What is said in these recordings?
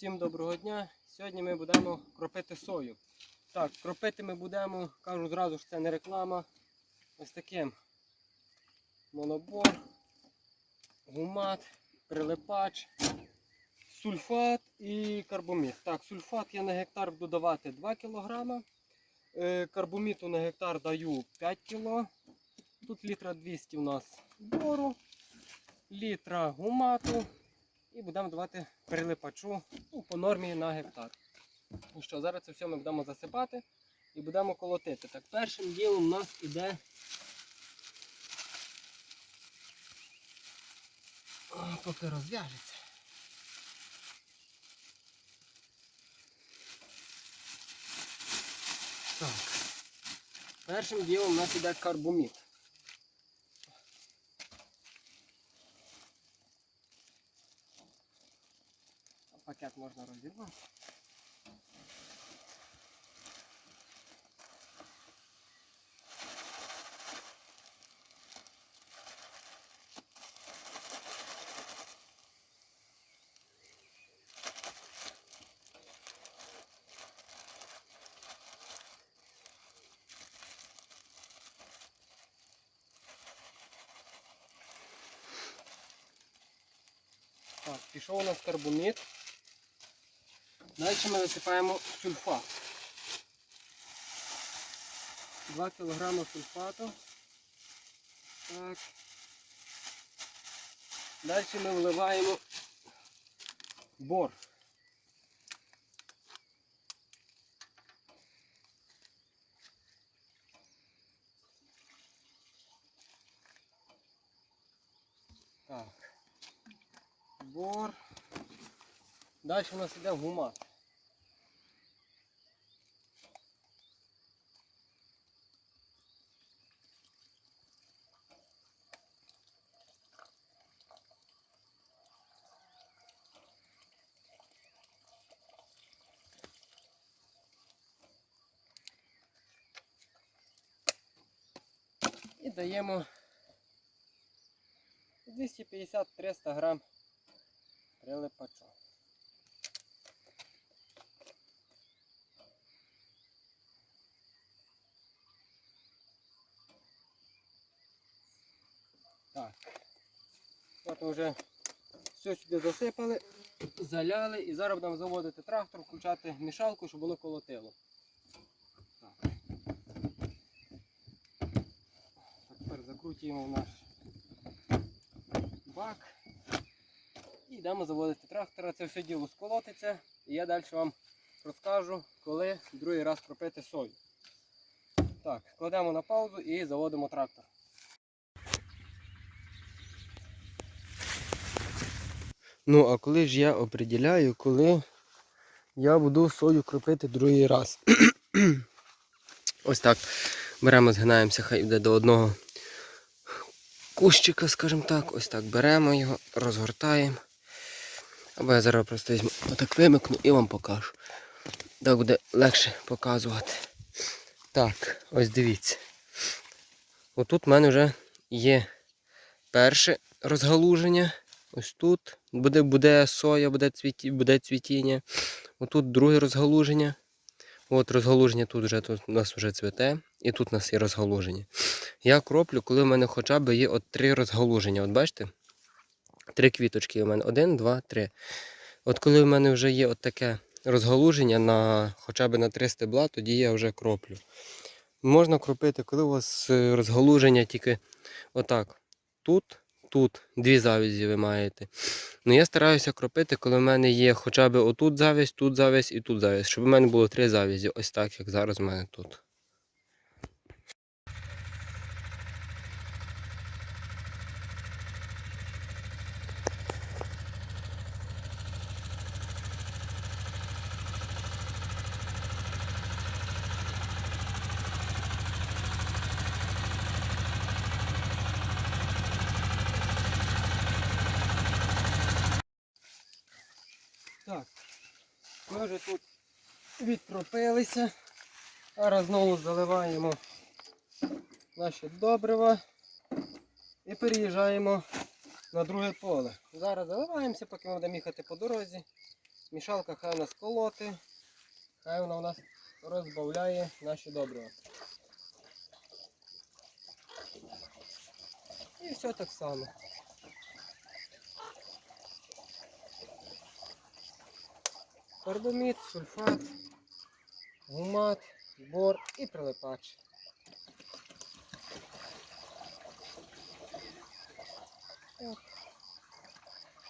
Всім доброго дня. Сьогодні ми будемо кропити сою. Так, кропити ми будемо, кажу зразу, що це не реклама. Ось таким монобор, гумат, прилипач, сульфат і карбоміт. Так, сульфат я на гектар буду давати 2 кг. Карбоміту на гектар даю 5 кг. Тут літра 200 у нас бору, літра гумату. І будемо давати прилипачу ну, по нормі на гектар. Ну що, зараз це все ми будемо засипати і будемо колотити. Так, першим ділом у нас іде поки розв'яжеться. Так. Першим ділом у нас іде карбоміт. Пакет можна розірвати. Так, пішов у нас карбоміт. Далі ми висипаємо сульфат. 2 кг сульфату. Так. Далі ми вливаємо бор. Так. Бор. Далі у нас іде гумат. Даємо 250-300 грам прилипачу. Так. От вже все сюди засипали, заляли і зараз будемо заводити трактор, включати мішалку, щоб воно колотило. Так. Так, Тепер в наш бак. І йдемо заводити трактора. Це все діло сколотиться. І я далі вам розкажу, коли другий раз кропити сою. Так, кладемо на паузу і заводимо трактор. Ну, а коли ж я определяю, коли я буду сою кропити другий раз. Ось так. Беремо, згинаємося, хай йде до одного кущика, скажімо так. Ось так беремо його, розгортаємо. Або я зараз просто візьму, отак вимикну і вам покажу. Так буде легше показувати. Так, ось дивіться. Отут в мене вже є перше розгалуження. Ось тут буде буде соя, буде, цвіті, буде цвітіння. Отут друге розгалуження. От розгалуження тут вже тут у нас вже цвіте. І тут у нас є розгалуження. Я кроплю, коли в мене хоча б є от три розгалуження. От бачите? Три квіточки у мене. Один, два, три. От коли в мене вже є от таке розгалуження на хоча б на три стебла, тоді я вже кроплю. Можна кропити, коли у вас е, розгалуження тільки отак. Тут, тут дві завязі ви маєте. Ну я стараюся кропити, коли в мене є хоча б отут завязь, тут завязь і тут завязь. Щоб у мене було три завязі. Ось так, як зараз в мене тут. Так, ми вже тут відкропилися. Зараз знову заливаємо наші добрива і переїжджаємо на друге поле. Зараз заливаємося, поки ми будемо їхати по дорозі. Мішалка хай у нас колоти, хай вона у нас розбавляє наші добрива. І все так само. Карбамід, сульфат, гумат, бор і прилипач.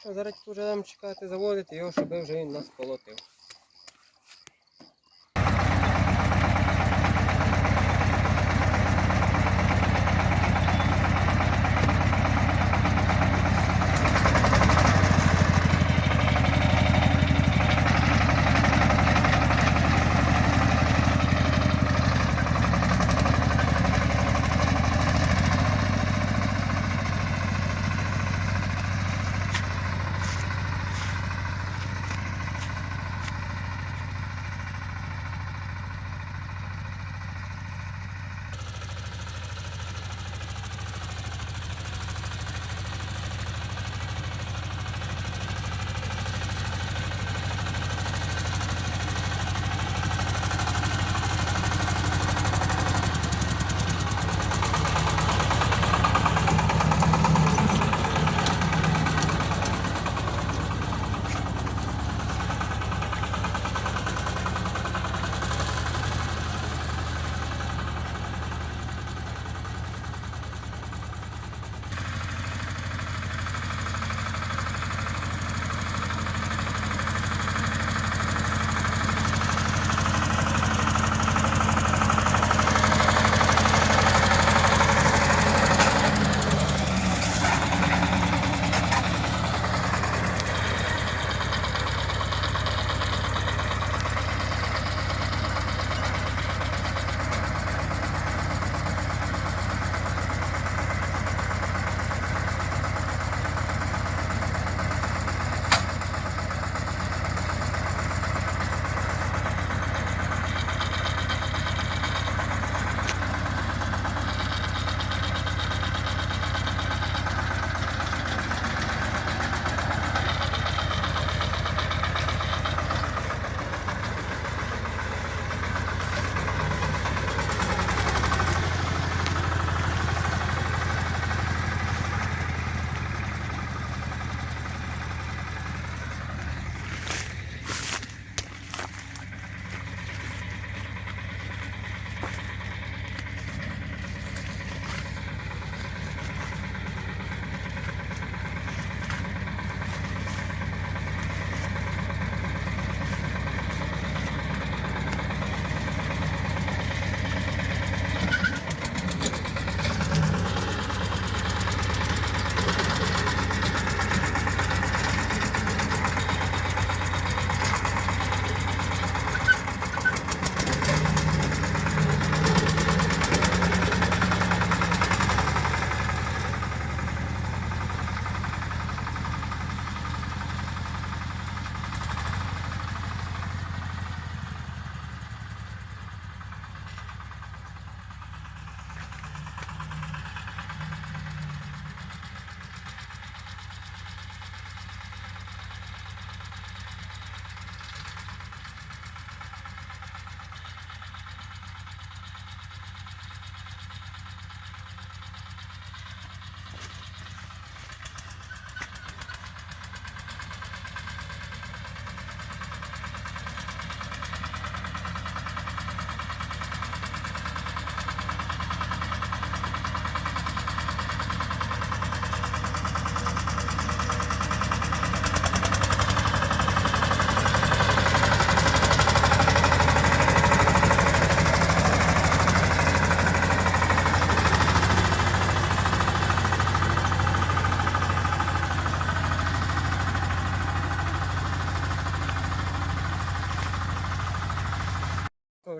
Що, зараз нам чекати заводити його, щоб вже він нас полотив.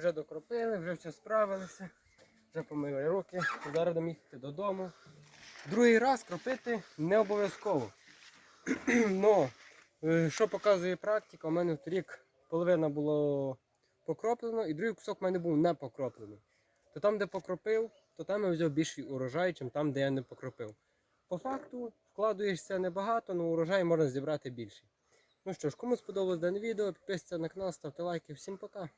Вже докропили, вже все справилися, вже помили руки, зараз будемо їхати додому. Другий раз кропити не обов'язково. Но, е, що показує практика, у мене в торік половина було покроплено, і другий кусок в мене був не покроплений. То там, де покропив, то там я взяв більший урожай, ніж там, де я не покропив. По факту вкладуєшся небагато, але урожай можна зібрати більший. Ну що ж, кому сподобалось дане відео, підписуйтесь на канал, ставте лайки. Всім пока!